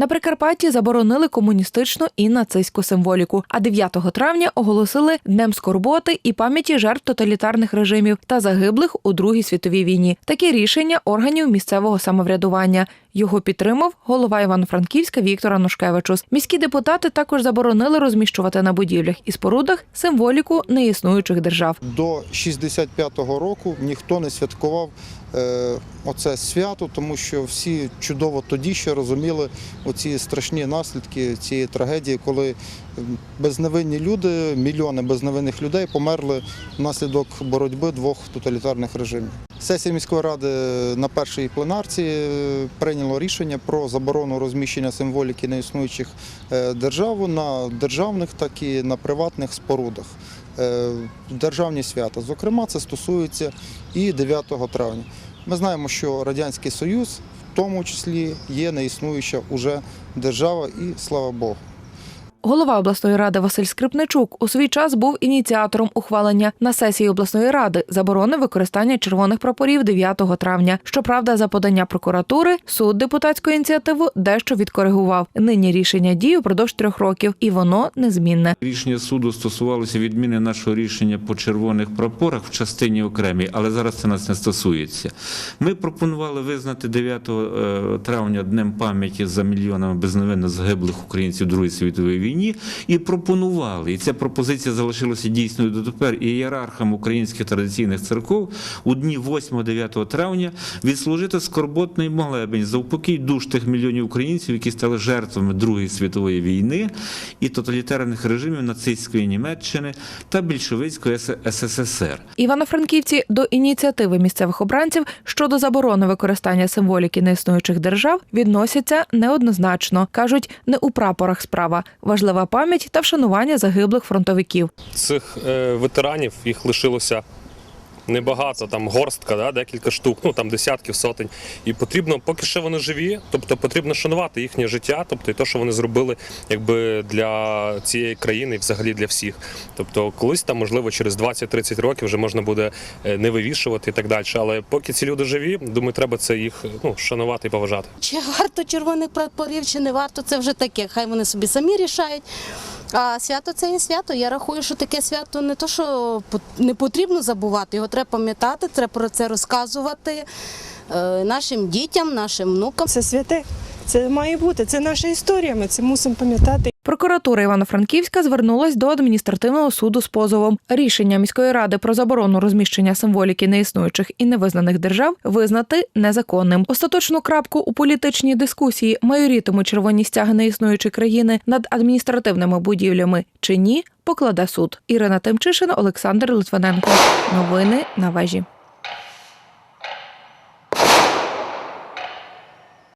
На Прикарпатті заборонили комуністичну і нацистську символіку. А 9 травня оголосили днем скорботи і пам'яті жертв тоталітарних режимів та загиблих у Другій світовій війні. Таке рішення органів місцевого самоврядування. Його підтримав голова Івано-Франківська Віктор Анушкевичус. Міські депутати також заборонили розміщувати на будівлях і спорудах символіку неіснуючих держав. До 65-го року ніхто не святкував е, оце свято, тому що всі чудово тоді ще розуміли оці страшні наслідки цієї трагедії, коли безневинні люди, мільйони безневинних людей померли внаслідок боротьби двох тоталітарних режимів. Сесія міської ради на першій пленарці е, прийняло рішення про заборону розміщення символіки неіснуючих е, держав на державних, так і на приватних спорудах. Е, державні свята. Зокрема, це стосується і 9 травня. Ми знаємо, що Радянський Союз в тому числі є неіснуюча уже держава, і слава Богу. Голова обласної ради Василь Скрипничук у свій час був ініціатором ухвалення на сесії обласної ради заборони використання червоних прапорів 9 травня. Щоправда, за подання прокуратури суд депутатську ініціативу дещо відкоригував. Нині рішення діє впродовж трьох років, і воно незмінне. Рішення суду стосувалося відміни нашого рішення по червоних прапорах в частині окремій, але зараз це нас не стосується. Ми пропонували визнати 9 е, травня днем пам'яті за мільйонами безневинно загиблих українців Другої світової війні і пропонували. І ця пропозиція залишилася дійсною дотепер ієрархам українських традиційних церков у дні 8-9 травня відслужити скорботний молебень за упокій душ тих мільйонів українців, які стали жертвами Другої світової війни і тоталітарних режимів нацистської Німеччини та більшовицької СССР. Івано-Франківці до ініціативи місцевих обранців щодо заборони використання символіки неіснуючих держав відносяться неоднозначно. кажуть, не у прапорах справа. Важлива пам'ять та вшанування загиблих фронтовиків. цих е, ветеранів їх лишилося небагато, там горстка, да, декілька штук, ну там десятків, сотень. І потрібно, поки ще вони живі, тобто потрібно шанувати їхнє життя, тобто і те, що вони зробили якби для цієї країни і взагалі для всіх. Тобто, колись там, можливо, через 20-30 років вже можна буде е, не вивішувати і так далі. Але поки ці люди живі, думаю, треба це їх ну, шанувати і поважати. Чи варто червоних прапорів, чи не варто, це вже таке. Хай вони собі самі рішають. А свято це є свято. Я рахую, що таке свято не то, що не потрібно забувати. Його треба пам'ятати, треба про це розказувати е, нашим дітям, нашим внукам. Це святе. Це має бути. Це наша історія. Ми це мусимо пам'ятати. Прокуратура Івано-Франківська звернулась до адміністративного суду з позовом. Рішення міської ради про заборону розміщення символіки неіснуючих і невизнаних держав визнати незаконним. Остаточну крапку у політичній дискусії майорітимуть червоні стяги неіснуючої країни над адміністративними будівлями чи ні, покладе суд. Ірина Тимчишина, Олександр Литвиненко. Новини на вежі.